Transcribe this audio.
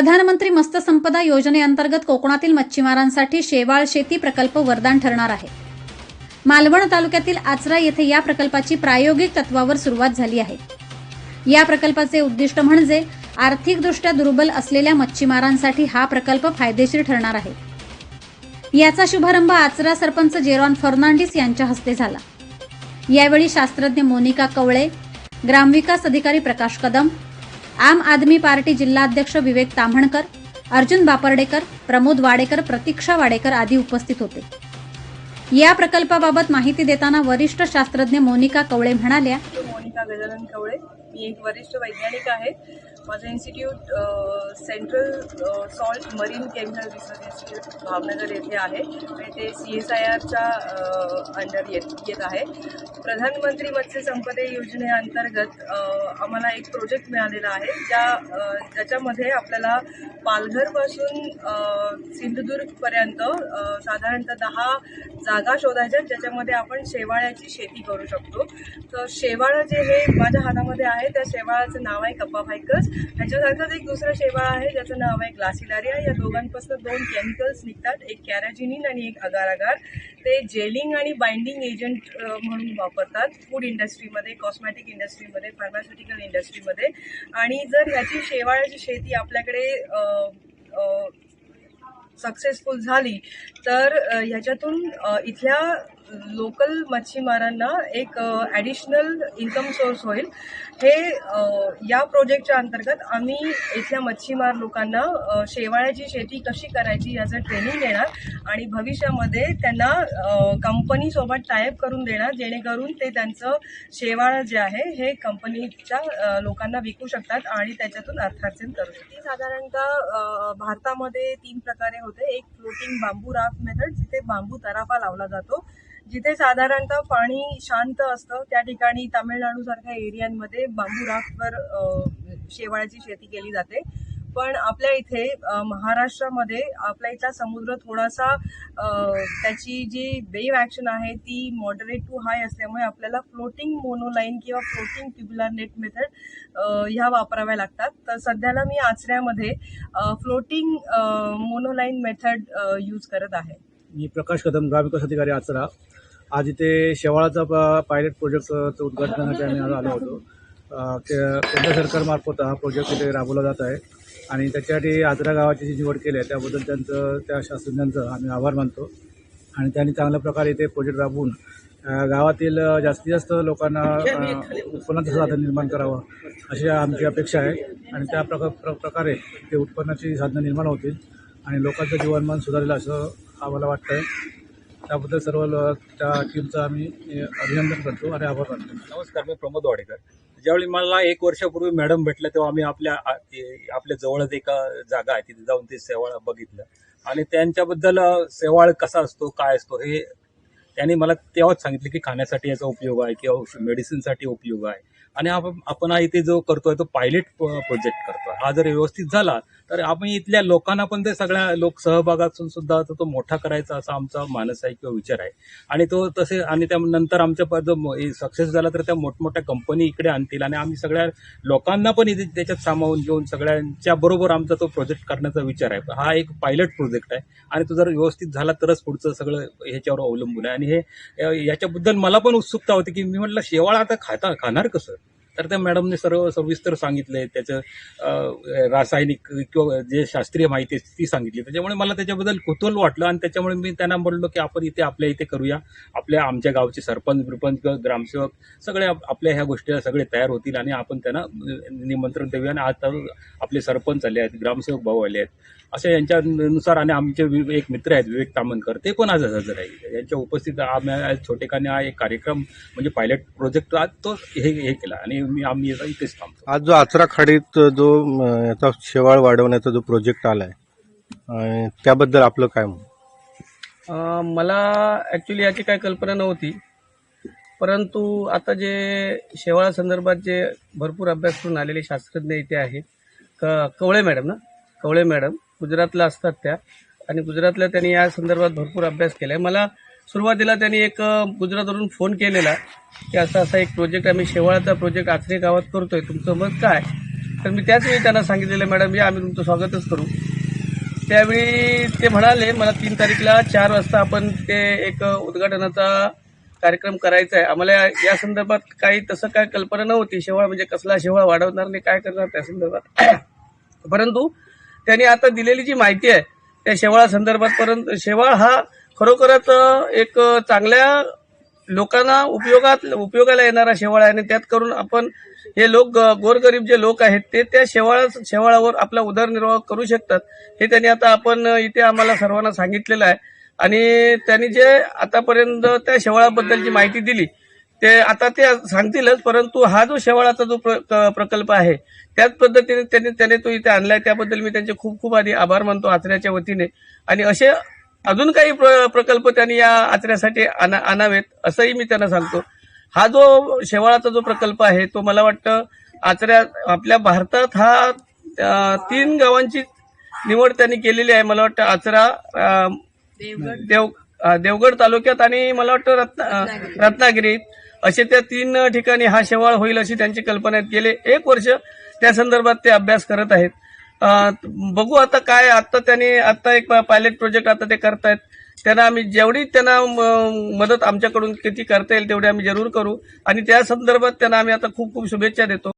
प्रधानमंत्री मत्स्य संपदा योजनेअंतर्गत कोकणातील मच्छीमारांसाठी शेवाळ शेती प्रकल्प वरदान ठरणार आहे. मालवण तालुक्यातील आचरा येथे या प्रकल्पाची प्रायोगिक तत्वावर सुरुवात झाली आहे. या प्रकल्पाचे उद्दिष्ट म्हणजे आर्थिकदृष्ट्या दुर्बल असलेल्या मच्छीमारांसाठी हा प्रकल्प फायदेशीर ठरणार आहे. याचा शुभारंभ आचरा सरपंच जेरॉन फर्नांडिस यांच्या हस्ते झाला. यावेळी शास्त्रज्ञ मोनिका कवळे ग्रामविकास अधिकारी प्रकाश कदम आम आदमी पार्टी जिल्हाध्यक्ष विवेक ताम्हणकर अर्जुन बापर्डेकर प्रमोद वाडेकर प्रतीक्षा वाडेकर आदी उपस्थित होते. या प्रकल्पाबाबत माहिती देताना वरिष्ठ शास्त्रज्ञ मोनिका कवळे म्हणाल्या मोनिका गजानन कवळे. मी एक वरिष्ठ वैज्ञानिक आहे. माझं institute central salt marine chemical research institute Bhavnagar येथे आहे. आणि ते सी एस आय आरच्या अंडर येत येत आहे. प्रधानमंत्री मत्स्य संपदे योजनेअंतर्गत आम्हाला एक प्रोजेक्ट मिळालेला आहे ज्या ज्याच्यामध्ये आपल्याला पालघरपासून सिंधुदुर्गपर्यंत साधारणतः दहा जागा शोधायच्या ज्याच्यामध्ये आपण शेवाळ्याची शेती करू शकतो. तर शेवाळं जे हे माझ्या हातामध्ये आहे त्या शेवाळाचं नाव आहे कप्पाफायकस ह्याच्यासारखंच एक दुसरं शेवाळ आहे ज्याचं नाव आहे ग्लासिलारिया या दोघांपासून दोन केमिकल्स निघतात एक कॅराजिनिन आणि एक अगार अगार ते जेलिंग आणि बाइंडिंग एजंट म्हणून वापरतात फूड इंडस्ट्रीमध्ये कॉस्मॅटिक इंडस्ट्रीमध्ये फार्मास्युटिकल इंडस्ट्रीमध्ये आणि जर ह्याची शेवाळाची शेती आपल्याकडे सक्सेसफुल झाली तर ह्याच्यातून इथल्या लोकल मच्छीमारांना एक ॲडिशनल इन्कम सोर्स होईल. हे या प्रोजेक्टच्या अंतर्गत आम्ही इथल्या मच्छीमार लोकांना शेवाळ्याची शेती कशी करायची याचं ट्रेनिंग देणार आणि भविष्यामध्ये त्यांना कंपनीसोबत टायअप करून देणार जेणेकरून ते त्यांचं शेवाळं जे आहे हे कंपनीच्या लोकांना विकू शकतात आणि त्याच्यातून अर्थार्जन करू शकतात. ती साधारणतः भारतामध्ये तीन प्रकारे होते. एक फ्लोटिंग बांबू राफ्ट मेथड जिथे बांबू तराफा लावला जातो. जिथे साधारणतः पाणी शांत असतं त्या ठिकाणी तामिळनाडूसारख्या एरियांमध्ये बांबू राफ्टवर शेवाळ्याची शेती केली जाते. पण आपल्या इथे महाराष्ट्रामध्ये आपल्या इथला समुद्र थोडासा त्याची जी वेव ॲक्शन आहे ती मॉडरेट टू हाय असल्यामुळे आपल्याला फ्लोटिंग मोनोलाईन किंवा फ्लोटिंग ट्युब्युलर नेट मेथड ह्या वापराव्या लागतात. तर सध्याला मी आचऱ्यामध्ये फ्लोटिंग मोनोलाईन मेथड यूज करत आहे. मी प्रकाश कदम ग्रामविकास अधिकारी आचरा. आज इथे शेवाळाचा प- पायलट प्रोजेक्टचं उद्घाटनासाठी आम्ही आलो होतो. केंद्र सरकारमार्फत हा प्रोजेक्ट इथे राबवला जात आहे. आणि त्याच्यासाठी आचरा गावाची जी निवड केली आहे त्याबद्दल त्यांचं त्या शास्त्रज्ञांचं आम्ही आभार मानतो. आणि त्यांनी चांगल्या प्रकारे इथे प्रोजेक्ट राबवून गावातील जास्तीत जास्त लोकांना उत्पन्नाचं साधन निर्माण करावं अशी आमची अपेक्षा आहे. आणि त्या प्रका प्र प्रकारे ते उत्पन्नाची साधनं निर्माण होतील. आणि लोकांचं जीवनमान सुधारेल असं आम्हाला वाटतं आहे त्याबद्दल सर्व त्या टीमचं आम्ही अ, अभिनंदन करतो आणि आभार मानतो. नमस्कार मी प्रमोद वाडेकर. ज्यावेळी मला एक वर्षापूर्वी मॅडम भेटल्या तेव्हा आम्ही आपल्या आ- ए- आपल्या जवळच एका जागा आहे तिथे जाऊन ते सेवाळ बघितलं. आणि त्यांच्याबद्दल अ, कसा असतो काय असतो हे त्यांनी मला तेव्हाच सांगितलं की खाण्यासाठी याचा उपयोग आहे किंवा मेडिसिनसाठी उपयोग आहे. आणि आप आपण हा इथे जो करतोय तो पायलट प्रोजेक्ट करतोय. हा जर व्यवस्थित झाला तर आपण इथल्या लोकांना पण ते सगळ्या लोक सहभागातून सुद्धा तो तो मोठा करायचा असा आमचा मानस आहे किंवा विचार आहे. आणि तो तसे आणि त्यानंतर आमच्या जो सक्सेस झाला तर त्या मोठमोठ्या कंपनी इकडे आणतील आणि आम्ही सगळ्या लोकांना पण इथे त्याच्यात सामावून घेऊन सगळ्यांच्या बरोबर आमचा तो प्रोजेक्ट करण्याचा विचार आहे. हा एक पायलट प्रोजेक्ट आहे. आणि तो जर व्यवस्थित झाला तरच पुढचं सगळं ह्याच्यावर अवलंबून आहे. आणि हे याच्याबद्दल मला पण उत्सुकता होती की मी म्हटलं शेवाळ आता खाता खाणार कसं? तर त्या मॅडमने सर्व सविस्तर सांगितले त्याचं रासायनिक किंवा जे शास्त्रीय माहिती आहे ती सांगितली. त्याच्यामुळे मला त्याच्याबद्दल कुतूहल वाटलं आणि त्याच्यामुळे मी त्यांना बोललो की आपण इथे आपल्या इथे करूया. आपल्या आमच्या गावचे सरपंच बिरपंच किंवा ग्रामसेवक सगळे आपल्या ह्या गोष्टीला सगळे तयार होतील आणि आपण त्यांना निमंत्रण देऊया आणि आता आपले सरपंच आले आहेत ग्रामसेवक भाऊ आले आहेत. अशा यांच्यानुसार आणि आमचे एक मित्र आहेत विवेक तामनकर ते पण आज हजर आहे यांच्या उपस्थित आम्ही आज छोटेखाने हा एक कार्यक्रम म्हणजे पायलट प्रोजेक्ट आज तो हे हे केला आणि मी आम्ही आता इथेच थांबतो. आज जो आचरा खाडीत जो म, याचा शेवाळ वाढवण्याचा जो प्रोजेक्ट आलाय अं, त्याबद्दल आपलं काय? अं, मला ॲक्च्युली याची काही कल्पना नव्हती. परंतु आता जे शेवाळा संदर्भात जे भरपूर अभ्यास करून आलेले शास्त्रज्ञ इथे आहेत. क कवळे मॅडम ना? कवळे मॅडम. गुजरातला असतात त्या. आणि गुजरातला त्यांनी या संदर्भात भरपूर अभ्यास केला आहे मला सुरुवातीला त्यांनी एक गुजरातवरून फोन केलेला की असा असा एक प्रोजेक्ट आम्ही शेवाळाचा प्रोजेक्ट आचरे गावात करतोय तुमचं मत काय? तर मी त्याचवेळी त्यांना सांगितलेलं मॅडम या आम्ही तुमचं स्वागतच करू. त्यावेळी ते म्हणाले मला तीन तारीखला चार वाजता आपण ते एक उद्घाटनाचा कार्यक्रम करायचा आहे. आम्हाला या- या संदर्भात काही तसं काय कल्पना नव्हती. शेवाळ म्हणजे कसला शेवाळ वाढवणार नाही काय करणार त्या संदर्भात. परंतु त्यांनी आता दिलेली जी माहिती आहे त्या शेवाळा संदर्भात परंतु शेवाळ हा खरोखरच एक चांगल्या लोकांना उपयोगात उपयोगाला येणारा शेवाळ आहे. आणि त्यात करून आपण हे लोक ग- गोरगरीब जे लोक आहेत ते त्या शेवाळा शेवाळावर आपला उदरनिर्वाह करू शकतात. हे त्यांनी आता आपण इथे आम्हाला सर्वांना सांगितलेलं आहे. आणि त्यांनी जे आतापर्यंत त्या शेवाळाबद्दलची माहिती दिली ते आता ते सांगतीलच परंतु हा जो शेवाळाचा जो प्रकल्प आहे त्याच पद्धतीने त्यांनी त्याने तो इथे आणलाय. त्याबद्दल मी त्यांचे खूप खूप आधी आभार मानतो आचऱ्याच्या वतीने. आणि असे अजून काही प्र- प्रकल्प त्यांनी या आचऱ्यासाठी आणा आणावेत असंही मी त्यांना सांगतो. हा जो शेवाळाचा जो प्रकल्प आहे तो मला वाटतं आचऱ्या आपल्या भारतात हा तीन गावांची निवड त्यांनी केलेली आहे. मला वाटतं आचरा देव देवगड तालुक्यात आणि मला वाटतं रत्ना रत्नागिरीत. असे त्या तीन ठिकाणी हा शेवाळ होईल अशी त्यांची कल्पना आहेत. गेले एक वर्ष त्या संदर्भात ते अभ्यास करत आहेत. बघू आता काय आता त्यांनी आता एक पायलट प्रोजेक्ट आता ते करतायत. त्यांना आम्ही जेवढी त्यांना म- मदत आमच्याकडून किती करता येईल तेवढी आम्ही जरूर करू. आणि त्या संदर्भात त्यांना आम्ही आता खूप खूप शुभेच्छा देतो.